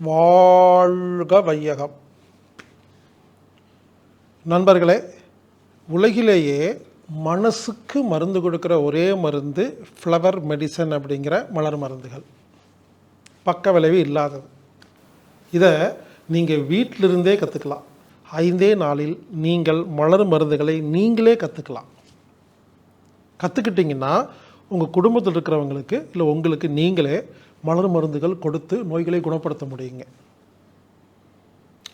வாழ்க வையகம். நண்பர்களே உலகிலேயே மனசுக்கு மருந்து கொடுக்குற ஒரே மருந்து ஃப்ளவர் மெடிசன் அப்படிங்கிற மலர் மருந்துகள். பக்க விளைவு இல்லாதது. இதை நீங்கள் வீட்டிலிருந்தே கற்றுக்கலாம் ஐந்தே நாளில் நீங்கள் மலர் மருந்துகளை நீங்களே கற்றுக்கலாம் கற்றுக்கிட்டிங்கன்னா உங்கள் குடும்பத்தில் இருக்கிறவங்களுக்கு இல்லை உங்களுக்கு நீங்களே மலர் மருந்துகள் கொடுத்து நோய்களை குணப்படுத்த முடியுங்க.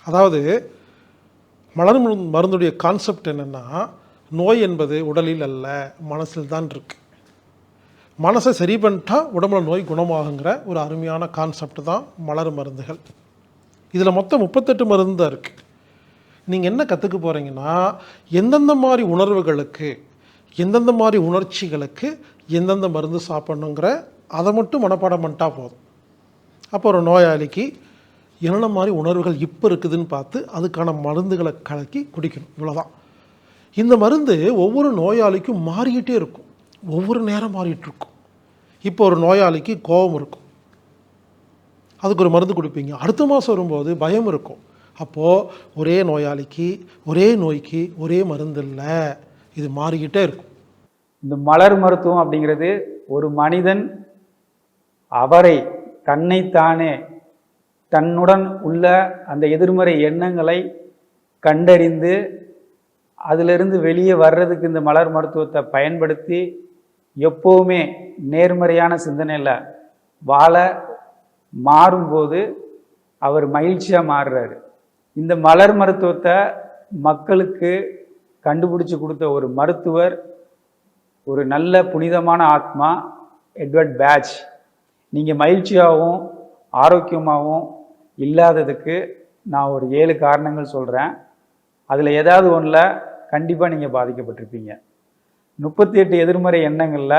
அதாவது மலர் மருந்துடைய கான்செப்ட் என்னென்னா நோய் என்பது உடலில் அல்ல மனசில் தான் இருக்கு. மனசை சரி பண்ணிட்டா உடம்புல நோய் குணமாகுங்கிற ஒரு அருமையான கான்செப்ட் தான் மலர் மருந்துகள். இதில் மொத்தம் முப்பத்தெட்டு மருந்து தான் இருக்குது நீங்கள் என்ன கற்றுக்க போகிறீங்கன்னா எந்தெந்த மாதிரி உணர்வுகளுக்கு எந்தெந்த மாதிரி உணர்ச்சிகளுக்கு எந்தெந்த மருந்து சாப்பிட்ணுங்கிற அதை மட்டும் மனப்பாடம் பண்ணிட்டா போதும். அப்போ ஒரு நோயாளிக்கு என்னென்ன மாதிரி உணர்வுகள் இப்போ இருக்குதுன்னு பார்த்து அதுக்கான மருந்துகளை கலக்கி குடிக்கணும். இவ்வளோதான் இந்த மருந்து ஒவ்வொரு நோயாளிக்கும் மாறிக்கிட்டே இருக்கும். ஒவ்வொரு நேரம் மாறிட்டு இருக்கும். இப்போ ஒரு நோயாளிக்கு கோபம் இருக்கும். அதுக்கு ஒரு மருந்து கொடுப்பீங்க. அடுத்த மாதம் வரும்போது பயம் இருக்கும். அப்போது ஒரே நோயாளிக்கு ஒரே நோய்க்கு ஒரே மருந்து இல்லை. இது மாறிக்கிட்டே இருக்கும். இந்த மலர் மருத்துவம் அப்படிங்கிறது ஒரு மனிதன் அவரை தன்னைத்தானே தன்னுடன் உள்ள அந்த எதிர்மறை எண்ணங்களை கண்டறிந்து அதிலிருந்து வெளியே வர்றதுக்கு இந்த மலர் மருத்துவத்தை பயன்படுத்தி எப்போவுமே நேர்மறையான சிந்தனையில் வாழ மாறும்போது அவர் மகிழ்ச்சியாக மாறுறாரு. இந்த மலர் மருத்துவத்தை மக்களுக்கு கண்டுபிடிச்சு கொடுத்த ஒரு மருத்துவர் ஒரு நல்ல புனிதமான ஆத்மா எட்வர்ட் பேட்ச் நீங்கள் மகிழ்ச்சியாகவும் ஆரோக்கியமாகவும் இல்லாததுக்கு நான் ஒரு ஏழு காரணங்கள் சொல்கிறேன் அதில் ஏதாவது ஒன்றில் கண்டிப்பாக நீங்கள் பாதிக்கப்பட்டிருப்பீங்க. முப்பத்தி எட்டு எதிர்மறை எண்ணங்களில்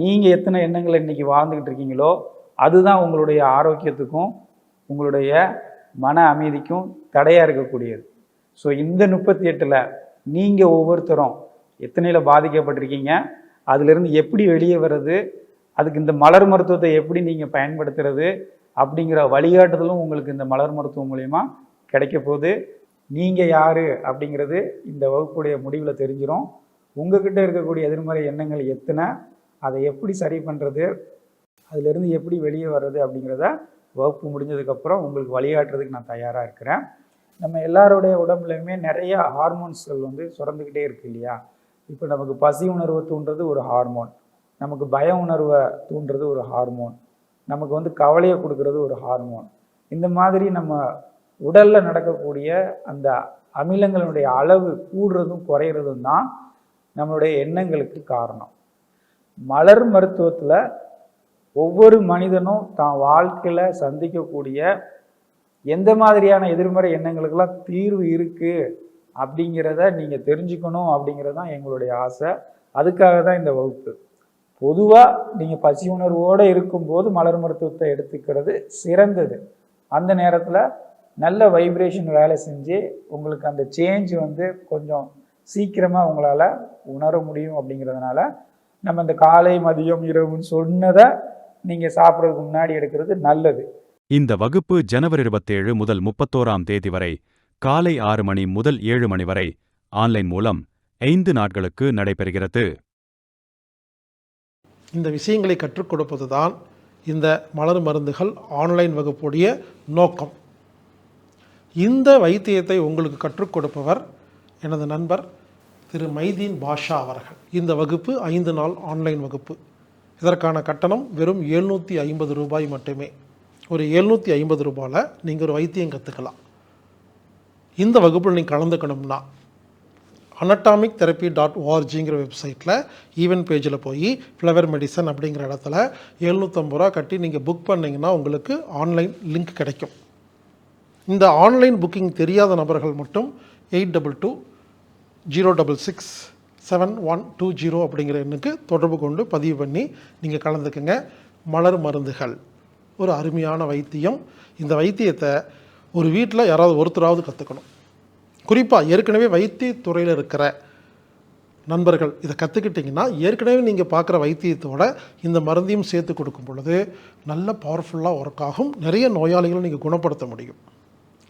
நீங்கள் எத்தனை எண்ணங்களை இன்றைக்கி வாழ்ந்துக்கிட்டு இருக்கீங்களோ அதுதான் உங்களுடைய ஆரோக்கியத்துக்கும் உங்களுடைய மன அமைதிக்கும் தடையாக இருக்கக்கூடியது. ஸோ இந்த முப்பத்தி எட்டில் நீங்கள் ஒவ்வொருத்தரும் எத்தனையில் பாதிக்கப்பட்டிருக்கீங்க அதிலிருந்து எப்படி வெளியே வர்றது அதுக்கு இந்த மலர் மருத்துவத்தை எப்படி நீங்கள் பயன்படுத்துறது அப்படிங்கிற வழிகாட்டுதலும் உங்களுக்கு இந்த மலர் மருத்துவம் மூலயமா கிடைக்க போகுது. நீங்கள் யார் அப்படிங்கிறது இந்த வகுப்புடைய முடிவில் தெரிஞ்சிடும் உங்ககிட்ட இருக்கக்கூடிய எதிர்மறை எண்ணங்கள் எத்தனை அதை எப்படி சரி பண்ணுறது அதிலிருந்து எப்படி வெளியே வர்றது அப்படிங்கிறத வகுப்பு முடிஞ்சதுக்கப்புறம் உங்களுக்கு வழிகாட்டுறதுக்கு நான் தயாராக இருக்கிறேன். நம்ம எல்லாருடைய உடம்புலையுமே நிறைய ஹார்மோன்ஸ்கள் வந்து சுரந்துக்கிட்டே இருக்கு இல்லையா? இப்போ நமக்கு பசி உணர்வு தூண்டுறது ஒரு ஹார்மோன் நமக்கு பய உணர்வை தூண்டுறது ஒரு ஹார்மோன் நமக்கு வந்து கவலையை கொடுக்கறது ஒரு ஹார்மோன் இந்த மாதிரி நம்ம உடலில் நடக்கக்கூடிய அந்த அமிலங்களுடைய அளவு கூடுறதும் குறையிறதும் தான் நம்மளுடைய எண்ணங்களுக்கு காரணம். மலர் மருத்துவத்தில் ஒவ்வொரு மனிதனும் தான் வாழ்க்கையில் சந்திக்கக்கூடிய எந்த மாதிரியான எதிர்மறை எண்ணங்களுக்கெல்லாம் தீர்வு இருக்குது அப்படிங்கிறத நீங்கள் தெரிஞ்சுக்கணும் அப்படிங்கிறது தான் எங்களுடைய ஆசை. அதுக்காக தான் இந்த வகுப்பு. பொதுவாக நீங்கள் பசி உணர்வோடு இருக்கும்போது மலர் மருத்துவத்தை எடுத்துக்கிறது சிறந்தது. அந்த நேரத்தில் நல்ல வைப்ரேஷன் வேலை செஞ்சு உங்களுக்கு அந்த சேஞ்ச் வந்து கொஞ்சம் சீக்கிரமாக உங்களால் உணர முடியும் அப்படிங்கிறதுனால நம்ம இந்த காலை மதியம் இரவுன்னு சொன்னதை நீங்கள் சாப்பிட்றதுக்கு முன்னாடி எடுக்கிறது நல்லது. இந்த வகுப்பு ஜனவரி இருபத்தேழு முதல் முப்பத்தோராம் தேதி வரை காலை ஆறு மணி முதல் ஏழு மணி வரை ஆன்லைன் மூலம் ஐந்து நாட்களுக்கு நடைபெறுகிறது. இந்த விஷயங்களை கற்றுக் கொடுப்பது தான் இந்த மலர் மருந்துகள் ஆன்லைன் வகுப்புடைய நோக்கம். இந்த வைத்தியத்தை உங்களுக்கு கற்றுக் கொடுப்பவர் எனது நண்பர் திரு மைதீன் பாஷா அவர்கள். இந்த வகுப்பு ஐந்து நாள் ஆன்லைன் வகுப்பு. இதற்கான கட்டணம் வெறும் எழுநூற்றி ஐம்பது ரூபாய் மட்டுமே. ஒரு எழுநூற்றி ஐம்பது ரூபாயில் நீங்கள் ஒரு வைத்தியம் கற்றுக்கலாம் இந்த வகுப்பில் நீங்கள் கலந்துக்கணும்னா அனட்டாமிக் தெரப்பி டாட் ஓஆர்ஜிங்கிற வெப்சைட்டில் ஈவென்ட் பேஜில் போய் ஃப்ளவர் மெடிசன் அப்படிங்கிற இடத்துல எழுநூற்றம்பது ரூபா கட்டி நீங்கள் புக் பண்ணிங்கன்னா உங்களுக்கு ஆன்லைன் லிங்க் கிடைக்கும். இந்த ஆன்லைன் புக்கிங் தெரியாத நபர்கள் மட்டும் eight double two zero double six seven one two zero அப்படிங்கிற எண்ணுக்கு தொடர்பு கொண்டு பதிவு பண்ணி நீங்கள் கலந்துக்குங்க. மலர் மருந்துகள். ஒரு அருமையான வைத்தியம். இந்த வைத்தியத்தை ஒரு வீட்டில் யாராவது ஒருத்தராவது கற்றுக்கணும் குறிப்பாக ஏற்கனவே வைத்தியத்துறையில் இருக்கிற நண்பர்கள் இதை கற்றுக்கிட்டிங்கன்னா ஏற்கனவே நீங்கள் பார்க்குற வைத்தியத்தோட இந்த மருந்தையும் சேர்த்து கொடுக்கும் பொழுது நல்ல பவர்ஃபுல்லாக ஒர்க் ஆகும். நிறைய நோயாளிகளை நீங்கள் குணப்படுத்த முடியும்.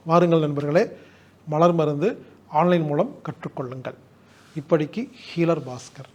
வாருங்கள் நண்பர்களே மலர் மருந்து ஆன்லைன் மூலம் கற்றுக்கொள்ளுங்கள். இப்படிக்கு ஹீலர் பாஸ்கர்.